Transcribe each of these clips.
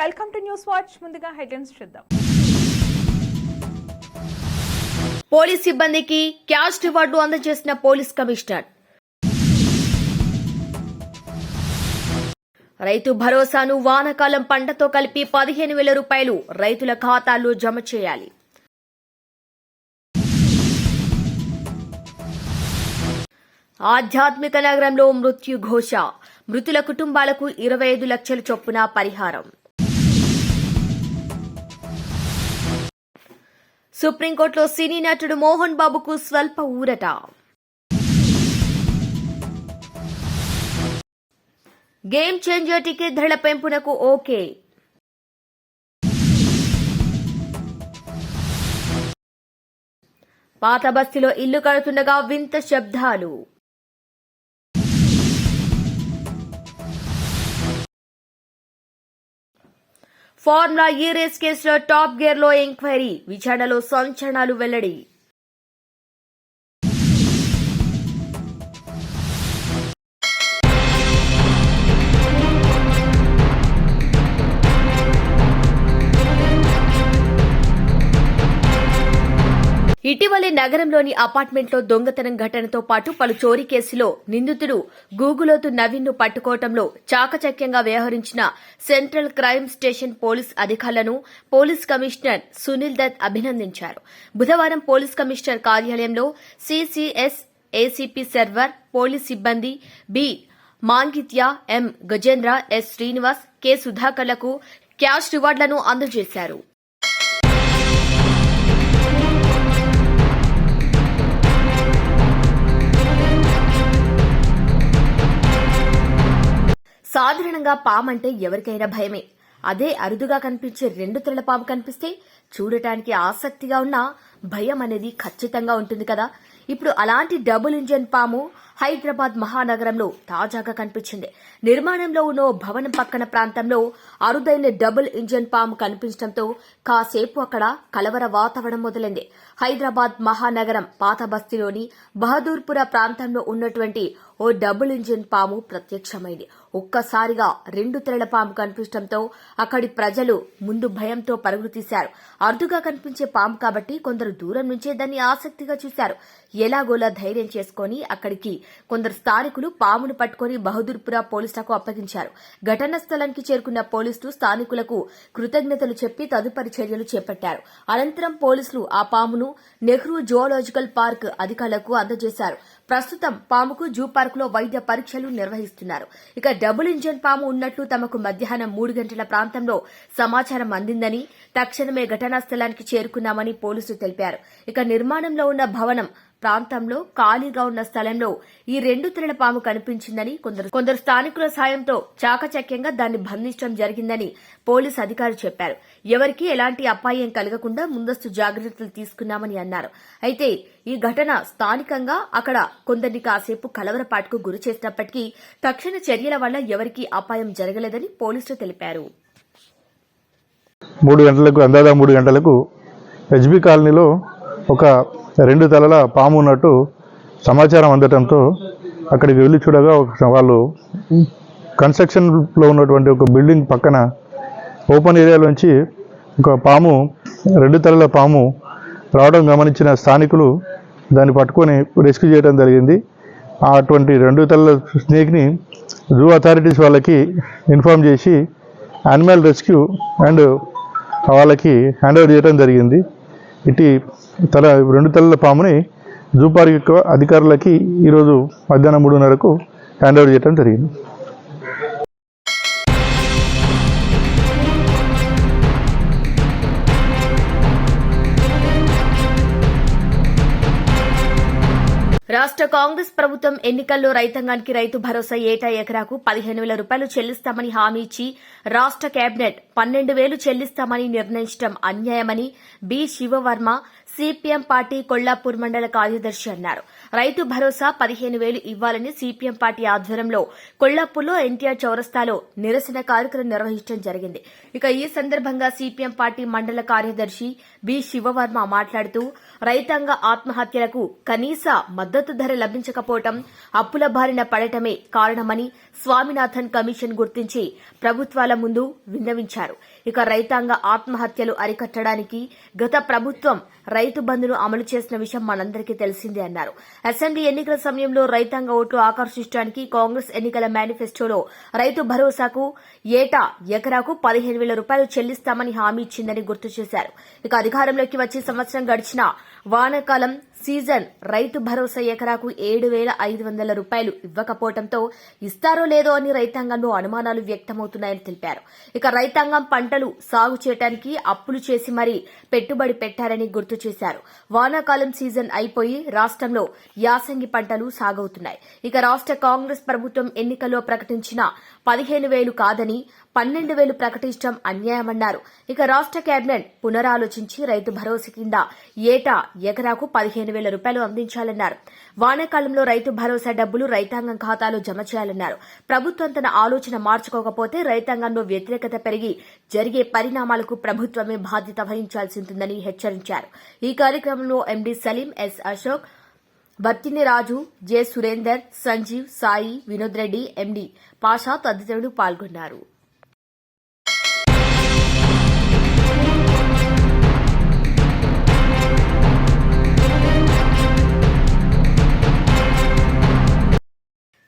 Welcome to news watch. ముందుగా headlines చూద్దాం. Police సిబ్బందికి క్యాష్ రివార్డు అందజేసిన పోలీస్ కమిషనర్. రైతు భరోసాను వానకాలం పంటతో కలిపి పదిహేను వేల రూపాయలు రైతుల ఖాతాల్లో జమ చేయాలి. ఆధ్యాత్మిక నగరంలో మృత్యు ఘోష మృతుల కుటుంబాలకు ఇరవై ఐదు లక్షల చొప్పున పరిహారం. సుప్రీంకోర్టులో సినీ నటుడు మోహన్ బాబుకు స్వల్ప ఊరట. గేమ్ చేంజర్ టికెట్ ధరల పెంపునకు ఓకే. పాత బస్తీలో ఇల్లు కడుతుండగా వింత శబ్దాలు. ఫార్ములా ఈ రేస్ కేసులో టాప్ గేర్లో ఎంక్వైరీ. విచారణలో సంచలనాలు వెల్లడి. ఇటీవలే నగరంలోని అపార్ట్మెంట్లో దొంగతనం ఘటనతో పాటు పలు చోరీ కేసులో నిందితుడు గూగులోతు నవీన్ను పట్టుకోవడంలో చాకచక్యంగా వ్యవహరించిన సెంట్రల్ క్రైమ్ స్టేషన్ పోలీస్ అధికారులను పోలీస్ కమిషనర్ సునీల్ దత్ అభినందించారు. బుధవారం పోలీస్ కమిషనర్ కార్యాలయంలో సీసీఎస్ ఏసీపీ సర్వర్ పోలీస్ సిబ్బంది B. Mangitya M. Gajendra S. Srinivas K. సుధాకర్లకు cash రివార్డులను అందజేశారు. సాధారణంగా పామంటే ఎవరికైనా భయమే. అదే అరుదుగా కనిపించే రెండు తెరల పాము కనిపిస్తే చూడటానికి ఆసక్తిగా ఉన్న భయం అనేది ఖచ్చితంగా ఉంటుంది కదా. ఇప్పుడు అలాంటి డబుల్ ఇంజన్ పాము హైదరాబాద్ మహానగరంలో తాజాగా కనిపించింది. నిర్మాణంలో ఉన్న భవనం పక్కన ప్రాంతంలో అరుదైన డబుల్ ఇంజన్ పాము కనిపించడంతో కాసేపు అక్కడ కలవర వాతావరణం మొదలైంది. హైదరాబాద్ మహానగరం పాత బస్తీలోని బహదూర్పుర ప్రాంతంలో ఉన్నటువంటి ఓ డబుల్ ఇంజన్ పాము ప్రత్యక్షమైంది. ఒక్కసారిగా రెండు తెరల పాము కనిపించడంతో అక్కడి ప్రజలు ముందు భయంతో పరుగులు తీశారు. అరుదుగా కనిపించే పాము కాబట్టి కొందరు దూరం నుంచే దాన్ని ఆసక్తిగా చూశారు. ఎలాగోలా ధైర్యం చేసుకుని అక్కడికి కొందరు స్థానికులు పామును పట్టుకుని బహదూర్పురా పోలీసులకు అప్పగించారు. ఘటనా స్థలానికి చేరుకున్న పోలీసులు స్థానికులకు కృతజ్ఞతలు చెప్పి తదుపరి చర్యలు చేపట్టారు. అనంతరం పోలీసులు ఆ పామును నెహ్రూ జువాలజికల్ పార్క్ అధికారులకు అందజేశారు. ప్రస్తుతం పాముకు జూ పార్కులో వైద్య పరీక్షలు నిర్వహిస్తున్నారు. ఇక డబుల్ ఇంజన్ పాము ఉన్నట్లు తమకు మధ్యాహ్నం మూడు గంటల ప్రాంతంలో సమాచారం అందిందని తక్షణమే ఘటనా స్థలానికి చేరుకున్నామని పోలీసులు తెలిపారు. ఇక నిర్మాణంలో ఉన్న భవనం ప్రాంతంలో ఖాళీగా ఉన్న స్థలంలో ఈ రెండు తెరల పాము కనిపించిందని కొందరు కొందరు స్థానికుల సాయంతో చాకచక్యంగా దాన్ని బంధించడం జరిగిందని పోలీసు అధికారి చెప్పారు. ఎవరికీ ఎలాంటి అపాయం కలగకుండా ముందస్తు జాగ్రత్తలు తీసుకున్నామని అన్నారు. అయితే ఈ ఘటన స్థానికంగా అక్కడ కొందరిని కాసేపు కలవరపాటుకు గురి చేసినప్పటికీ తక్షణ చర్యల వల్ల ఎవరికీ అపాయం జరగలేదని పోలీసులు తెలిపారు. మూడు గంటలకు అందాదా మూడు గంటలకు హెచ్బి కాలనీలో ఒక రెండు తలల పాము ఉన్నట్టు సమాచారం అందటంతో అక్కడికి వెళ్ళి చూడగా ఒక వాళ్ళు కన్స్ట్రక్షన్లో ఉన్నటువంటి ఒక బిల్డింగ్ పక్కన ఓపెన్ ఏరియాలోంచి ఒక పాము రెండు తలల పాము రావడం గమనించిన స్థానికులు దాన్ని పట్టుకొని రెస్క్యూ చేయడం జరిగింది. ఆ అటువంటి రెండు తలల స్నేక్ని జూ అథారిటీస్ వాళ్ళకి ఇన్ఫార్మ్ చేసి యానిమల్ రెస్క్యూ అండ్ వాళ్ళకి హ్యాండ్ ఓవర్ చేయడం జరిగింది. ఇటు తల రెండు తలల పాముని జూ పార్క్ అధికారులకి ఈరోజు మధ్యాహ్నం మూడున్నరకు హ్యాండ్ ఓవర్ చేయడం జరిగింది. రాష్ట్ర కాంగ్రెస్ ప్రభుత్వం ఎన్నికల్లో రైతాంగానికి రైతు భరోసా ఏటా ఎకరాకు పదిహేను వేల రూపాయలు చెల్లిస్తామని హామీ ఇచ్చి రాష్ట్ర కేబినెట్ పన్నెండు వేలు చెల్లిస్తామని నిర్ణయించడం అన్యాయమని B. Shivavarma CPM party Kollapur మండల కార్యదర్శి అన్నారు. రైతు భరోసా పదిహేను వేలు ఇవ్వాలని సిపిఎం పార్టీ ఆధ్వర్యంలో కొల్లాపూర్లో ఎన్టీఆర్ చౌరస్తాలో నిరసన కార్యక్రమం నిర్వహించడం జరిగింది. ఇక ఈ సందర్భంగా సిపిఎం పార్టీ మండల కార్యదర్శి బి శివవర్మ మాట్లాడుతూ రైతాంగ ఆత్మహత్యలకు కనీస మద్దతు ధర లభించకపోవటం అప్పుల బారిన పడటమే కారణమని స్వామినాథన్ కమిషన్ గుర్తించి ప్రభుత్వాల ముందు విన్నవించారు. ఇక రైతాంగ ఆత్మహత్యలు అరికట్టడానికి గత ప్రభుత్వం రైతు బంధును అమలు చేసిన విషయం మనందరికీ తెలిసిందే అన్నారు. అసెంబ్లీ ఎన్నికల సమయంలో రైతాంగ ఓట్లు ఆకర్షించడానికి కాంగ్రెస్ ఎన్నికల మేనిఫెస్టోలో రైతు భరోసాకు ఏటా ఎకరాకు పదిహేను వేల రూపాయలు చెల్లిస్తామని హామీ ఇచ్చిందని గుర్తు చేశారు. ఇక అధికారంలోకి వచ్చి సంవత్సరం గడిచిన వానాకాలం సీజన్. రైతు భరోసా ఎకరాకు ఏడు వేల ఐదు వందల రూపాయలు ఇవ్వకపోవడంతో ఇస్తారో లేదో అని రైతాంగంలో అనుమానాలు వ్యక్తమవుతున్నాయని తెలిపారు. ఇక రైతాంగం పంటలు సాగు చేయడానికి అప్పులు చేసి మరీ పెట్టుబడి పెట్టారని గుర్తు చేశారు. వానాకాలం సీజన్ అయిపోయి రాష్ట్రంలో యాసంగి పంటలు సాగవుతున్నాయి. ఇక రాష్ట్ర కాంగ్రెస్ ప్రభుత్వం ఎన్నికల్లో ప్రకటించిన పదిహేను వేలు కాదని పన్నెండు వేలు ప్రకటించడం అన్యాయమన్నారు. ఇక రాష్ట్ర కేబినెట్ పునరాలోచించి రైతు భరోసా కింద ఏటా ఎకరాకు పదిహేను వేల రూపాయలు అందించాలన్నారు. వానాకాలంలో రైతు భరోసా డబ్బులు రైతాంగం ఖాతాలో జమ చేయాలన్నారు. ప్రభుత్వం తన ఆలోచన మార్చుకోకపోతే రైతాంగంలో వ్యతిరేకత పెరిగి జరిగే పరిణామాలకు ప్రభుత్వమే బాధ్యత వహించాల్సి ఉంటుందని హెచ్చరించారు. ఈ కార్యక్రమంలో ఎండీ సలీం ఎస్ అశోక్ భర్తిని రాజు జె సురేందర్ సంజీవ్ సాయి వినోద్ రెడ్డి ఎండి పాషా తదితరులు పాల్గొన్నారు.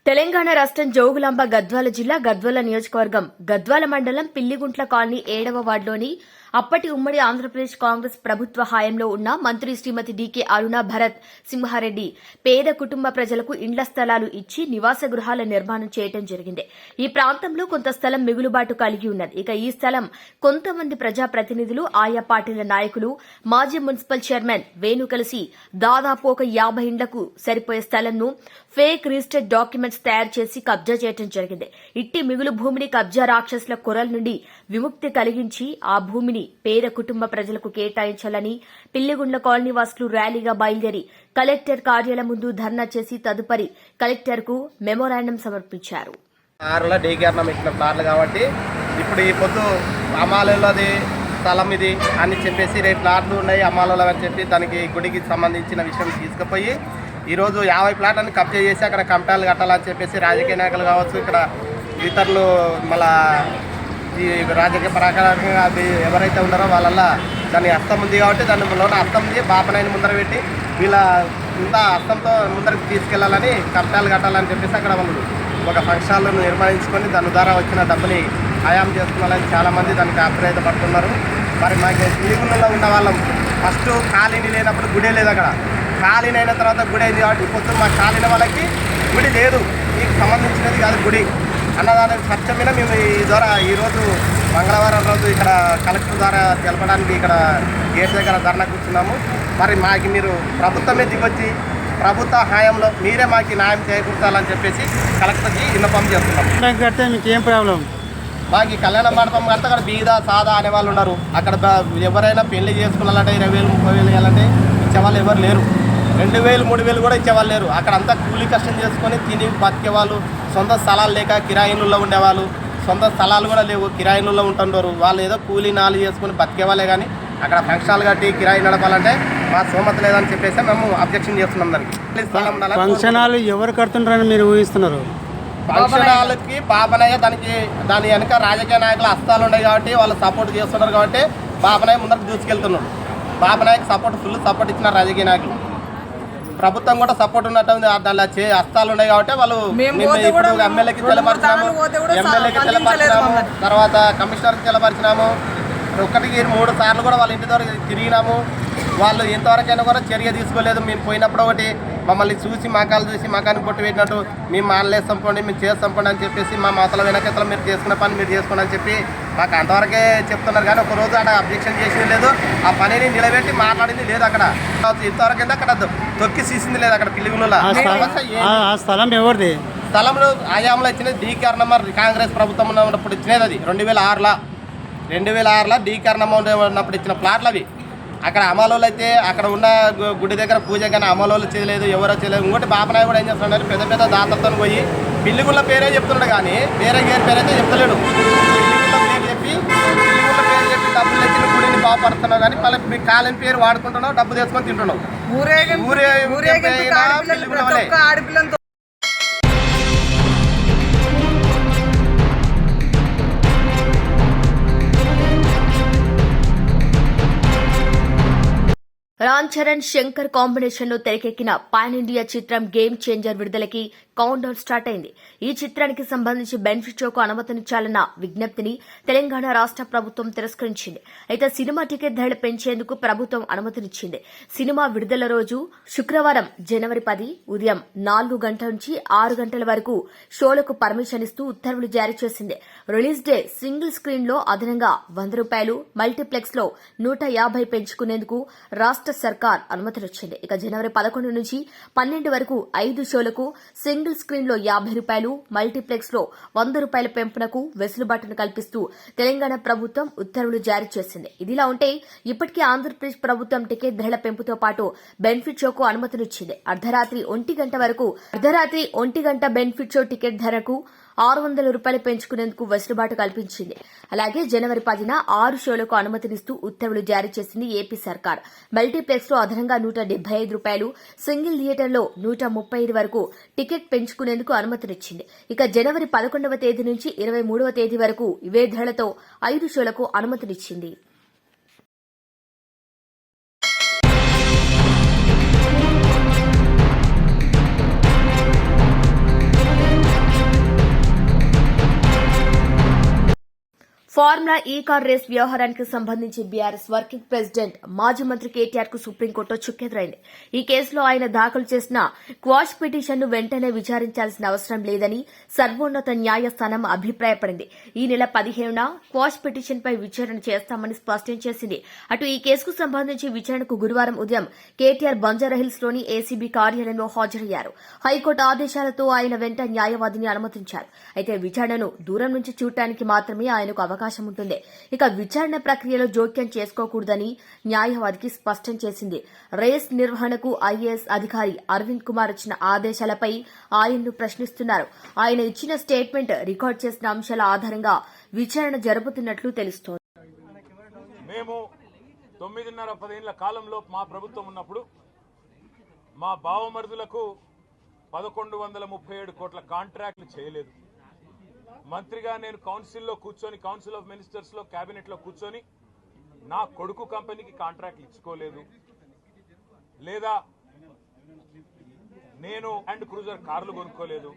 తెలంగాణ రాష్ట్రం జోగులాంబ గద్వాల జిల్లా గద్వాల నియోజకవర్గం గద్వాల మండలం పిల్లిగుంట్ల కాలనీ ఏడవ వార్డులోని అప్పటి ఉమ్మడి ఆంధ్రప్రదేశ్ కాంగ్రెస్ ప్రభుత్వ హాయంలో ఉన్న మంత్రి శ్రీమతి డీకే అరుణ భరత్ సింహారెడ్డి పేద కుటుంబ ప్రజలకు ఇండ్ల స్థలాలు ఇచ్చి నివాస గృహాల నిర్మాణం చేయడం జరిగింది. ఈ ప్రాంతంలో కొంత స్థలం మిగులుబాటు కలిగి ఉన్నది. ఇక ఈ స్థలం కొంతమంది ప్రజాప్రతినిధులు ఆయా పార్టీల నాయకులు మాజీ మున్సిపల్ చైర్మన్ వేణు కలిసి దాదాపు ఒక యాభై ఇండ్లకు సరిపోయే స్థలంను ఫేక్ రిజిస్టర్డ్ డాక్యుమెంట్స్ తయారు చేసి కబ్జా చేయడం జరిగింది. ఇట్టి మిగులు భూమిని కబ్జా రాక్షసుల కొరల నుండి విముక్తి కలిగించి ఆ భూమిని పేద కుటుంబ ప్రజలకు కేటాయించాలని పిల్లిగుండ్ల కాలనీ వాసులు ర్యాలీగా బయలుదేరి కలెక్టర్ కార్యాలయం ముందు ధర్నా చేసి తదుపరి కలెక్టర్కు మెమోరాండం సమర్పించారు. ఆరులో డీకేర్నం ఇచ్చిన ప్లాట్లు కాబట్టి ఇప్పుడు ఈ పొద్దు అమాలది స్థలం ఇది అని చెప్పేసి రేపు ప్లాట్లు ఉన్నాయి. అమ్మాలలో అని చెప్పి దానికి గుడికి సంబంధించిన విషయం తీసుకుపోయి ఈరోజు యాభై ప్లాట్లను కబ్జా చేసి అక్కడ కమటాలు కట్టాలని చెప్పేసి రాజకీయ నాయకులు కావచ్చు ఇక్కడ ఇతరులు మళ్ళా ఈ రాజకీయ ప్రకారంగా అది ఎవరైతే ఉన్నారో వాళ్ళ దాని అర్థం ఉంది కాబట్టి దాని లోన అర్థం ఉంది బాపనాయని ముందర పెట్టి వీళ్ళ ఇంత అర్థంతో ముందరికి తీసుకెళ్ళాలని కట్టాలు కట్టాలని చెప్పేసి అక్కడ వాళ్ళు ఒక ఫంక్షన్లను నిర్మాణించుకొని దాని ద్వారా వచ్చిన డబ్బుని ఆయాం చేసుకోవాలని చాలామంది దానికి ఆప్యాయతపడుతున్నారు. మరి మాకు తిరుగులలో ఉన్న వాళ్ళం ఫస్ట్ ఖాళీని లేనప్పుడు గుడే లేదు అక్కడ. ఖాళీని అయిన తర్వాత గుడి అయింది కాబట్టి పొద్దున్న మా ఖాళీన వాళ్ళకి గుడి లేదు. మీకు సంబంధించినది కాదు గుడి. అన్నదానికి చర్చ మీద మేము ఈ ద్వారా ఈరోజు మంగళవారం రోజు ఇక్కడ కలెక్టర్ ద్వారా తెలపడానికి ఇక్కడ గేట్ దగ్గర ధర్నా కూర్చున్నాము. మరి మాకు మీరు ప్రభుత్వమే దిగొచ్చి ప్రభుత్వ హాయంలో మీరే మాకు న్యాయం చేకూర్చాలని చెప్పేసి కలెక్టర్కి విన్నపం చేస్తున్నాం. కడితే మీకు ఏం ప్రాబ్లం? మాకు ఈ కళ్యాణ మండపం కడితే అక్కడ బీద సాదా అనే వాళ్ళు ఉన్నారు. అక్కడ ఎవరైనా పెళ్ళి చేసుకున్నారంటే ఇరవై వేలు ముప్పై వేలు ఇవ్వాలంటే ఇచ్చేవాళ్ళు ఎవరు లేరు. రెండు వేలు మూడు వేలు కూడా ఇచ్చేవాళ్ళు లేరు. అక్కడ అంతా కూలీ కష్టం చేసుకొని తిని బతికే వాళ్ళు సొంత స్థలాలు లేక కిరాయిలలో ఉండేవాళ్ళు. సొంత స్థలాలు కూడా లేవు కిరాయిలలో ఉంటున్నారు వాళ్ళు ఏదో కూలీ నాలు చేసుకొని బతికే వాళ్ళే కానీ అక్కడ ఫంక్షన్లు కట్టి కిరాయి నడపాలంటే మా సోమత లేదని చెప్పేసి మేము అబ్జెక్షన్ చేస్తున్నాం దానికి. ఫంక్షన్ హాల్ ఎవరు కడుతుంటారని మీరు ఊహిస్తున్నారు? ఫంక్షన్ హాల్కి బాబనయ్య దానికి దాని వెనక రాజకీయ నాయకుల హస్తాలు ఉన్నాయి కాబట్టి వాళ్ళు సపోర్ట్ చేస్తున్నారు కాబట్టి బాబనయ్య ముందరకు దూసుకెళ్తున్నాడు. బాబనయ్యకి సపోర్ట్ ఫుల్ సపోర్ట్ ఇచ్చిన రాజకీయ నాయకులు. ప్రభుత్వం కూడా సపోర్ట్ ఉన్నట్టు దానిలో చే హస్తాలు ఉన్నాయి కాబట్టి వాళ్ళు ఇప్పుడు ఎమ్మెల్యేకి తెలపరిచినాము ఎమ్మెల్యేకి తెలపరిచినాము. తర్వాత కమిషనర్కి తెలపరిచినాము ఒకటికి మూడు సార్లు కూడా వాళ్ళ ఇంటి దగ్గర తిరిగినాము. వాళ్ళు ఎంతవరకైనా కూడా చర్య తీసుకోలేదు. మేము పోయినప్పుడు ఒకటి మమ్మల్ని చూసి మకాలు చూసి మకానికి పొట్టు పెట్టినట్టు మేము మానలేస్తాం పోండి మేము చేస్తాం పోండి అని చెప్పేసి మా మాతల వెనకెత్తలు మీరు చేసుకున్న పని మీరు చేసుకోండి అని చెప్పి మాకు అంతవరకే చెప్తున్నారు. కానీ ఒక రోజు అక్కడ అబ్జెక్షన్ చేసింది లేదు. ఆ పనిని నిలబెట్టి మాట్లాడింది లేదు అక్కడ. ఇంతవరకు అక్కడ తొక్కి సీసింది లేదు అక్కడ పిల్లిగులలో స్థలం ఎవరిది? స్థలంలో ఆయాంలో ఇచ్చినది డీకేఆర్ నెంబర్ కాంగ్రెస్ ప్రభుత్వం ఉన్నప్పుడు ఇచ్చినది అది. రెండు వేల ఆరులో. రెండు వేల ఆరులో డీకేఆర్ నెంబర్ ఉన్నప్పుడు ఇచ్చిన ప్లాట్లు అవి. అక్కడ అమలోలు అయితే అక్కడ ఉన్న గుడి దగ్గర పూజ కానీ అమలోలు చేయలేదు ఎవరో చేయలేదు. ఇంకోటి బాపనాయ కూడా ఏం చేస్తున్నాడు పెద్ద పెద్ద దాతలతో పోయి పిల్లిగుళ్ళ పేరే చెప్తున్నాడు కానీ వేరే గేర్ పేరు అయితే చెప్తలేడు. పిల్లిగుళ్ళ పేరు చెప్పి పిల్లిగుళ్ళ పేరు చెప్పి డబ్బులు తెచ్చిన గుడిని బాగుపడుతున్నావు కానీ మళ్ళీ మీ కాలిన పేరు వాడుకుంటున్నావు డబ్బు తెచ్చుకొని తింటున్నావు. ఊరేగింపు ఊరేగింపు రామ్ చరణ్ శంకర్ కాంబినేషన్లో తెరకెక్కిన పాన్ ఇండియా చిత్రం గేమ్ చేంజర్ విడుదలకి కౌంట్ డౌన్ స్టార్ట్ అయింది. ఈ చిత్రానికి సంబంధించి బెనిఫిట్ షోకు అనుమతినిచ్చాలన్న విజ్ఞప్తిని తెలంగాణ రాష్ట ప్రభుత్వం తిరస్కరించింది. అయితే సినిమా టికెట్ ధరలు పెంచేందుకు ప్రభుత్వం అనుమతినిచ్చింది. సినిమా విడుదల రోజు శుక్రవారం జనవరి పది ఉదయం నాలుగు గంటల నుంచి ఆరు గంటల వరకు షోలకు పర్మిషన్ ఇస్తూ ఉత్తర్వులు జారీ చేసింది. రిలీజ్ డే సింగిల్ స్క్రీన్లో అదనంగా వంద రూపాయలు మల్టీప్లెక్స్లో నూట యాభై పెంచుకునేందుకు రాష్ట సర్కార్ అనుమతినిచ్చింది ఇక జనవరి పదకొండు నుంచి పన్నెండు వరకు ఐదు షోలకు సింగిల్ స్క్రీన్లో యాభై రూపాయలు మల్టీప్లెక్స్లో వంద రూపాయల పెంపునకు వెసులుబాటును కల్పిస్తూ తెలంగాణ ప్రభుత్వం ఉత్తర్వులు జారీ చేసింది. ఇదిలా ఉంటే ఇప్పటికే ఆంధ్రప్రదేశ్ ప్రభుత్వం టికెట్ ధరల పెంపుతో పాటు బెనిఫిట్ షోకు అనుమతినిచ్చింది. అర్ధరాత్రి ఒంటి గంట వరకు అర్ధరాత్రి ఒంటి గంట బెనిఫిట్ షో టికెట్ ధరకు ఆరు వందల రూపాయలు పెంచుకునేందుకు వెసులుబాటు కల్పించింది. అలాగే జనవరి పదిన ఆరు షోలకు అనుమతినిస్తూ ఉత్తర్వులు జారీ చేసింది ఏపీ సర్కార్. మల్టీప్లెక్స్లో అదనంగా నూట డెబ్బై ఐదు రూపాయలు సింగిల్ థియేటర్లో నూట ముప్పై ఐదు వరకు టికెట్ పెంచుకునేందుకు అనుమతినిచ్చింది. ఇక జనవరి పదకొండవ తేదీ నుంచి ఇరవై మూడవ తేదీ వరకు ఇవే ధరలతో ఐదు షోలకు అనుమతినిచ్చింది. ఫార్ములా ఈ కార్ రేస్ వ్యవహారానికి సంబంధించి బీఆర్ఎస్ వర్కింగ్ ప్రెసిడెంట్ మాజీ మంత్రి కేటీఆర్కు సుప్రీంకోర్టు చుక్కెదురైంది. ఈ కేసులో ఆయన దాఖలు చేసిన క్వాష్ పిటిషన్ను వెంటనే విచారించాల్సిన అవసరం లేదని సర్వోన్నత న్యాయస్థానం అభిప్రాయపడింది. ఈ నెల పదిహేనున క్వాష్ పిటిషన్పై విచారణ చేస్తామని స్పష్టం చేసింది. అటు ఈ కేసుకు సంబంధించి విచారణకు గురువారం ఉదయం కేటీఆర్ బంజారాహిల్స్లోని ఏసీబీ కార్యాలయంలో హాజరయ్యారు. హైకోర్టు ఆదేశాలతో ఆయన వెంట న్యాయవాదిని అనుమతించారు. అయితే విచారణను దూరం నుంచి చూడటానికి మాత్రమే ఆయనకు అవకాశం అవకాశం ఉంటుంది. ఇక విచారణ ప్రక్రియలో జోక్యం చేసుకోకూడదని న్యాయవాదికి స్పష్టం చేసింది. రేస్ నిర్వహణకు ఐఏఎస్ అధికారి అరవింద్ కుమార్ ఇచ్చిన ఆదేశాలపై ఆయన్ను ప్రశ్నిస్తున్నారు. ఆయన ఇచ్చిన స్టేట్మెంట్ రికార్డ్ చేసిన అంశాల ఆధారంగా విచారణ జరుపుతున్నట్లు తెలుస్తోంది. మేము తొమ్మిదిన్నర పదేళ్ళ కాలంలో మా ప్రభుత్వం ఉన్నప్పుడు మా బావమరుదులకు పదకొండు వందల ముప్పై ఏడు కోట్ల కాంట్రాక్ట్లు చేయలేదు. మంత్రిగా నేను కౌన్సిల్లో కూర్చొని కౌన్సిల్ ఆఫ్ మినిస్టర్స్లో క్యాబినెట్లో కూర్చొని నా కొడుకు కంపెనీకి కాంట్రాక్ట్లు ఇచ్చుకోలేదు. లేదా నేను అండ్ క్రూజర్ కార్లు కొనుక్కోలేదు.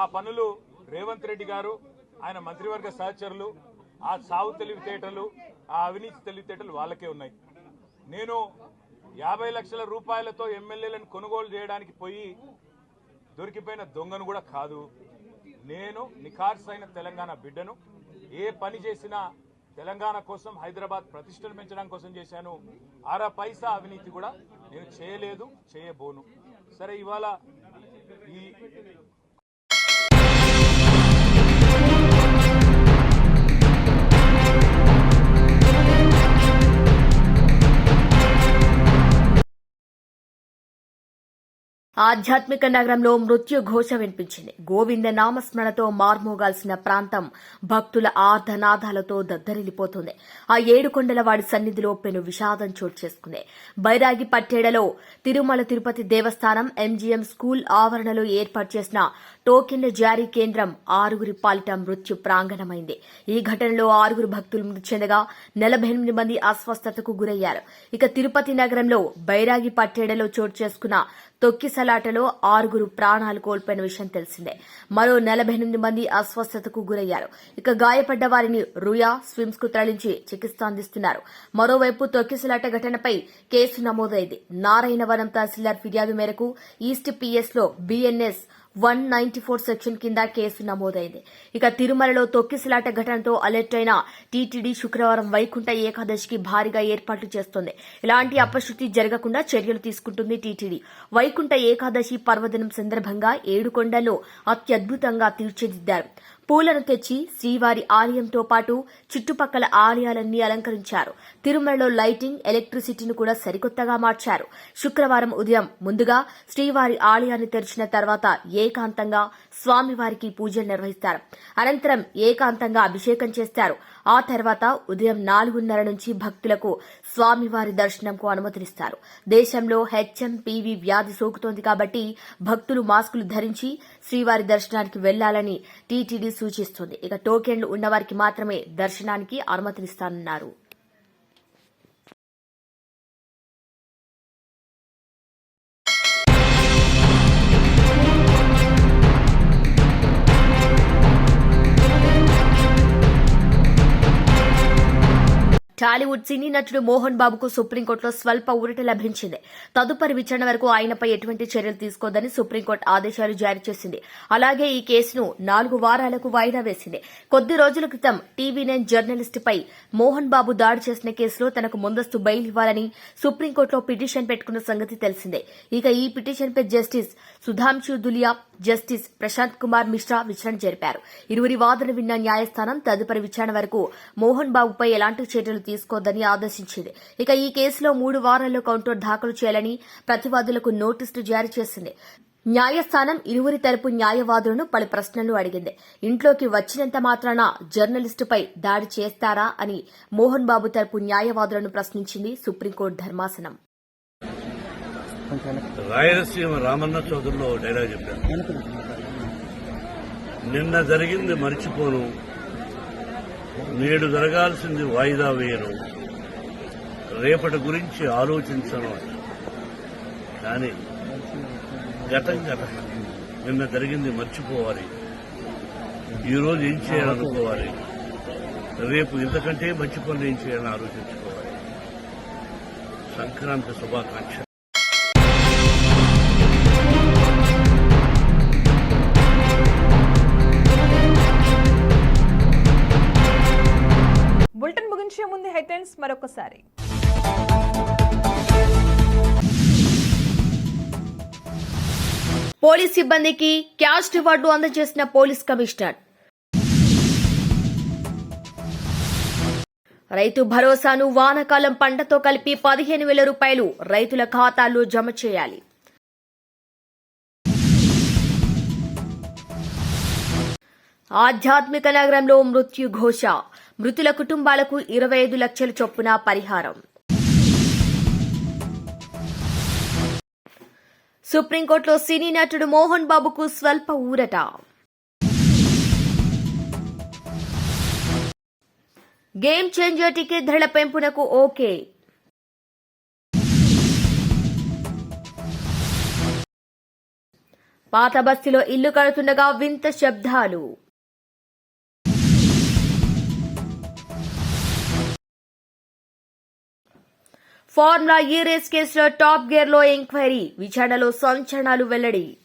ఆ పనులు రేవంత్ రెడ్డి గారు ఆయన మంత్రివర్గ సహచరులు ఆ సావు తెలివితేటలు ఆ అవినీతి తెలివితేటలు వాళ్ళకే ఉన్నాయి. నేను యాభై లక్షల రూపాయలతో ఎమ్మెల్యేలను కొనుగోలు చేయడానికి పోయి దొరికిపోయిన దొంగను కూడా కాదు. నేను నిఖార్సైన తెలంగాణ బిడ్డను. ఏ పని చేసినా తెలంగాణ కోసం హైదరాబాద్ ప్రతిష్టను పెంచడం కోసం చేశాను. అర పైసా అవినీతి కూడా నేను చేయలేదు చేయబోను. సరే ఇవాళ ఈ ఆధ్యాత్మిక నగరంలో మృత్యు ఘోష వినిపించింది. గోవింద నామస్మరణతో మార్మోగాల్సిన ప్రాంతం భక్తుల ఆర్ధనాదాలతో దద్దరిల్లిపోతుంది. ఆ ఏడుకొండల వాడి సన్నిధిలో పెను విషాదం చోటు చేసుకుంది. బైరాగి పట్టేడలో తిరుమల తిరుపతి దేవస్థానం ఎంజీఎం స్కూల్ ఆవరణలో ఏర్పాటు చేసిన టోకెన్ల జారీ కేంద్రం ఆరుగురి పాలిట మృత్యు ప్రాంగణమైంది. ఈ ఘటనలో ఆరుగురు భక్తులు మృతి చెందగా నలభై ఎనిమిది మంది అస్వస్థతకు గురయ్యారు. ఇక తిరుపతి నగరంలో బైరాగి పట్టేడలో చోటు చేసుకున్న తొక్కిసలాటలో ఆరుగురు ప్రాణాలు కోల్పోయిన విషయం తెలిసిందే. మరో నలభై ఎనిమిది మంది అస్వస్థతకు గురయ్యారు. ఇక గాయపడ్డ వారిని రుయా స్విమ్స్కు తరలించి చికిత్స అందిస్తున్నారు. మరోవైపు తొక్కిసలాట ఘటనపై కేసు నమోదైంది. నారాయణవరం తహసీల్దార్ ఫిర్యాదు మేరకు east పీఎస్లో BNS one ninety four section కింద కేసు నమోదైంది. ఇక తిరుమలలో తొక్కిసలాట ఘటనతో అలర్ట్ అయిన టీటీడీ శుక్రవారం వైకుంఠ ఏకాదశికి భారీగా ఏర్పాట్లు చేస్తోంది. ఇలాంటి అపశృతి జరగకుండా చర్యలు తీసుకుంటుంది టీటీడీ. వైకుంఠ ఏకాదశి పర్వదినం సందర్భంగా ఏడుకొండలో అత్యద్భుతంగా తీర్చిదిద్దారు. పూలను తెచ్చి శ్రీవారి ఆలయంతో పాటు చుట్టుపక్కల ఆలయాలన్నీ అలంకరించారు. తిరుమలలో లైటింగ్ ఎలక్ట్రిసిటీని కూడా సరికొత్తగా మార్చారు. శుక్రవారం ఉదయం ముందుగా శ్రీవారి ఆలయాన్ని తెరిచిన తర్వాత ఏకాంతంగా స్వామివారికి పూజలు నిర్వహిస్తారు. అనంతరం ఏకాంతంగా అభిషేకం చేస్తారు. ఆ తర్వాత ఉదయం నాలుగున్నర నుంచి భక్తులకు స్వామివారి దర్శనంకు అనుమతినిస్తారు. దేశంలో హెచ్ఎంపీవీ వ్యాధి సోకుతోంది కాబట్టి భక్తులు మాస్కులు ధరించి శ్రీవారి దర్శనానికి వెళ్ళాలని టీటీడీ సూచిస్తుంది. ఇక టోకెన్లు ఉన్నవారికి మాత్రమే దర్శనానికి అనుమతినిస్తానన్నారు. టాలీవుడ్ సినీ నటుడు మోహన్ బాబుకు సుప్రీంకోర్టులో స్వల్ప ఊరట లభించింది. తదుపరి విచారణ వరకు ఆయనపై ఎటువంటి చర్యలు తీసుకోదని సుప్రీంకోర్టు ఆదేశాలు జారీ చేసింది. అలాగే ఈ కేసును నాలుగు వారాలకు వాయిదా వేసింది. కొద్ది రోజుల క్రితం టీవీ నైన్ జర్నలిస్టుపై మోహన్ బాబు దాడి చేసిన కేసులో తనకు ముందస్తు బెయిల్ ఇవ్వాలని సుప్రీంకోర్టులో పిటిషన్ పెట్టుకున్న సంగతి తెలిసిందే. ఇక ఈ పిటిషన్పై జస్టిస్ సుధాంశు దులియా జస్టిస్ ప్రశాంత్ కుమార్ మిశ్రా విచారణ జరిపారు. ఇరువురి వాదన విన్న న్యాయస్థానం తదుపరి విచారణ వరకు మోహన్ బాబుపై ఎలాంటి చర్యలు తీసుకోవద్దని ఆదేశించింది. ఇక ఈ కేసులో మూడు వారాల్లో కౌంటర్ దాఖలు చేయాలని ప్రతివాదులకు నోటీసులు జారీ చేసింది. న్యాయస్థానం ఇరువురి తరపు న్యాయవాదులను పలు ప్రశ్నలు అడిగింది. ఇంట్లోకి వచ్చినంత మాత్రాన జర్నలిస్టుపై దాడి చేస్తారా అని మోహన్ బాబు తరపు న్యాయవాదులను ప్రశ్నించింది సుప్రీంకోర్టు ధర్మాసనం. రాయలసీమ రామన్న చౌదరిలో డైలాగ్ చెప్పారు. నిన్న జరిగింది మర్చిపోను. నేడు జరగాల్సింది వాయిదా వేయను రేపటి గురించి ఆలోచించను కానీ గతం గతం నిన్న జరిగింది మర్చిపోవాలి. ఈరోజు ఏం చేయాలనుకోవాలి? రేపు ఇంతకంటే మంచి పనులు ఏం చేయాలని ఆలోచించుకోవాలి. సంక్రాంతి శుభాకాంక్ష మరొకసారి. పోలీస్ సిబ్బందికి క్యాష్ రివార్డు అందజేసిన పోలీస్ కమిషనర్. రైతు భరోసాను వానాకాలం పంటతో కలిపి పదిహేను వేల రూపాయలు రైతుల ఖాతాల్లో జమ చేయాలి. ఆధ్యాత్మిక నగరంలో మృత్యు ఘోష మృతుల కుటుంబాలకు ఇరవై ఐదు లక్షల చొప్పున పరిహారం. సుప్రీంకోర్టులో సినీ నటుడు మోహన్ బాబుకు స్వల్ప ఊరట. గేమ్ చేంజర్ టికెట్ ధరల పెంపునకు ఓకే. పాత బస్తీలో ఇల్లు కడుతుండగా వింత శబ్దాలు. ఫార్ములా ఈ రేస్ కేసులో టాప్ గేర్లో ఎంక్వైరీ? విచారణలో సంచలనాలు వెల్లడి.